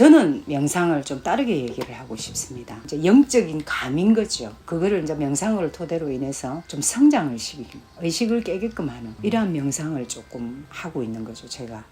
저는 명상을 좀 다르게 얘기를 하고 싶습니다. 영적인 감인 거죠. 그거를 이제 명상을 토대로 인해서 좀 성장을 시키고 의식을 깨게끔 하는 이러한 명상을 조금 하고 있는 거죠. 제가.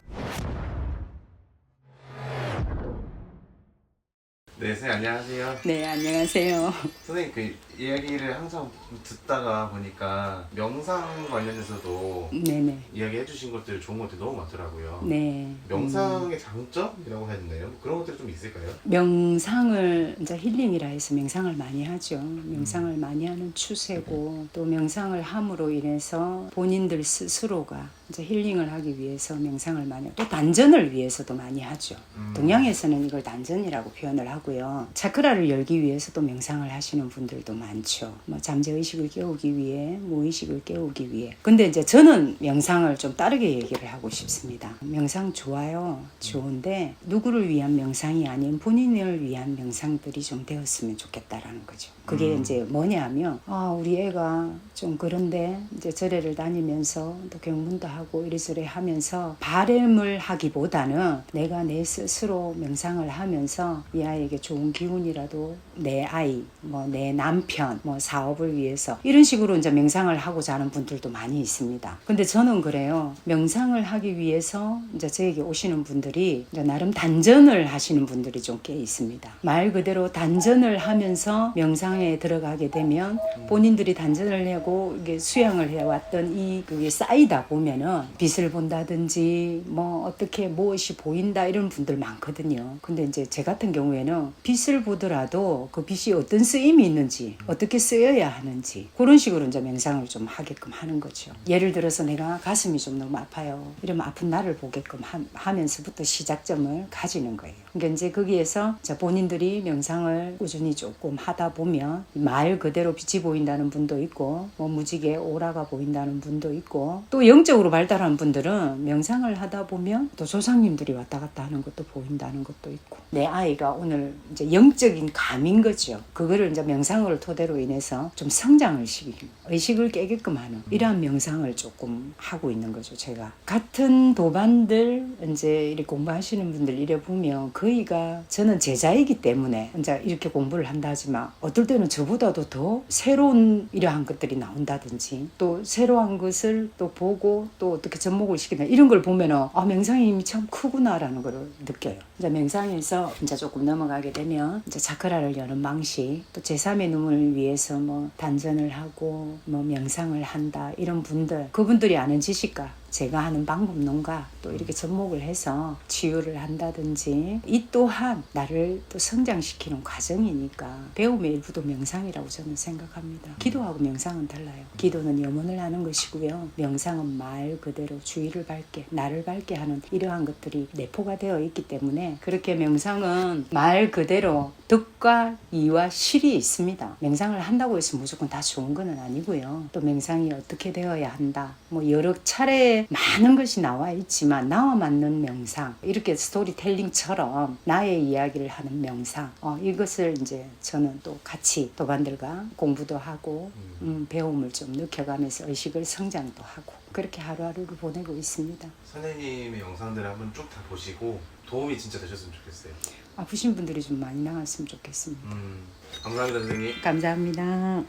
네, 선생님 안녕하세요. 네, 안녕하세요. 선생님 그 이야기를 항상 듣다가 보니까 명상 관련해서도 네네. 이야기해 주신 것들 좋은 것들이 너무 많더라고요. 네. 명상의 장점이라고 해야 되나요? 그런 것들이 좀 있을까요? 명상을 이제 힐링이라 해서 명상을 많이 하죠. 명상을 많이 하는 추세고 또 명상을 함으로 인해서 본인들 스스로가 이제 힐링을 하기 위해서 명상을 많이 하고 또 단전을 위해서도 많이 하죠. 음. 동양에서는 이걸 단전이라고 표현을 하고 요. 차크라를 열기 위해서도 명상을 하시는 분들도 많죠. 뭐 잠재 의식을 깨우기 위해, 무의식을 깨우기 위해. 근데 이제 저는 명상을 좀 다르게 얘기를 하고 싶습니다. 명상 좋아요. 좋은데 누구를 위한 명상이 아닌 본인을 위한 명상들이 좀 되었으면 좋겠다라는 거죠. 그게 음. 이제 뭐냐면 아, 우리 애가 좀 그런데 이제 절에를 다니면서 또 경문도 하고 이래저래 하면서 바램을 하기보다는 내가 내 스스로 명상을 하면서 이 아이에게 좋은 기운이라도 내 아이, 뭐 내 남편, 뭐 사업을 위해서 이런 식으로 이제 명상을 하고자 하는 분들도 많이 있습니다. 근데 저는 그래요. 명상을 하기 위해서 이제 저에게 오시는 분들이 나름 단전을 하시는 분들이 좀 꽤 있습니다. 말 그대로 단전을 하면서 명상에 들어가게 되면 본인들이 단전을 하고 이게 수양을 해왔던 이 그게 쌓이다 보면은 빛을 본다든지 뭐 어떻게 무엇이 보인다 이런 분들 많거든요. 근데 이제 제 같은 경우에는 빛을 보더라도 그 빛이 어떤 쓰임이 있는지 어떻게 쓰여야 하는지 그런 식으로 이제 명상을 좀 하게끔 하는 거죠. 예를 들어서 내가 가슴이 좀 너무 아파요. 이러면 아픈 나를 보게끔 하, 하면서부터 시작점을 가지는 거예요. 그러니까 이제 거기에서 자, 본인들이 명상을 꾸준히 조금 하다 보면 말 그대로 빛이 보인다는 분도 있고 뭐 무지개 오라가 보인다는 분도 있고 또 영적으로 발달한 분들은 명상을 하다 보면 또 조상님들이 왔다 갔다 하는 것도 보인다는 것도 있고 내 아이가 오늘 이제 영적인 감인 거죠. 그거를 이제 명상을 토대로 인해서 좀 성장을 시키고 의식을 깨게끔 하는 이러한 명상을 조금 하고 있는 거죠. 제가 같은 도반들 이제 이렇게 공부하시는 분들 이래 보면 거의가 저는 제자이기 때문에 이제 이렇게 공부를 한다지만 어떨 때는 저보다도 더 새로운 이러한 것들이 나온다든지 또 새로운 것을 또 보고 또 어떻게 접목을 시키나 이런 걸 보면은 아 명상의 힘이 참 크구나라는 걸 느껴요. 이제 명상에서 이제 조금 넘어가게 되면 이제 차크라를 여는 방식 또 제3의 눈을 위해서 뭐 단전을 하고 뭐 명상을 한다 이런 분들 그분들이 아는 지식과 제가 하는 방법론과 또 이렇게 접목을 해서 치유를 한다든지 이 또한 나를 또 성장시키는 과정이니까 배움의 일부도 명상이라고 저는 생각합니다. 기도하고 명상은 달라요. 기도는 염원을 하는 것이고요. 명상은 말 그대로 주의를 밝게 나를 밝게 하는 이러한 것들이 내포가 되어 있기 때문에 그렇게 명상은 말 그대로 덕과 이와 실이 있습니다. 명상을 한다고 해서 무조건 다 좋은 건 아니고요. 또 명상이 어떻게 되어야 한다. 뭐 여러 차례 많은 것이 나와 있지만 나와 맞는 명상 이렇게 스토리텔링처럼 나의 이야기를 하는 명상 어, 이것을 이제 저는 또 같이 도반들과 공부도 하고 음, 배움을 좀 느껴가면서 의식을 성장도 하고 그렇게 하루하루를 보내고 있습니다. 선생님의 영상들을 한번 쭉 다 보시고 도움이 진짜 되셨으면 좋겠어요. 아프신 분들이 좀 많이 나왔으면 좋겠습니다. 음, 감사합니다, 선생님. 감사합니다.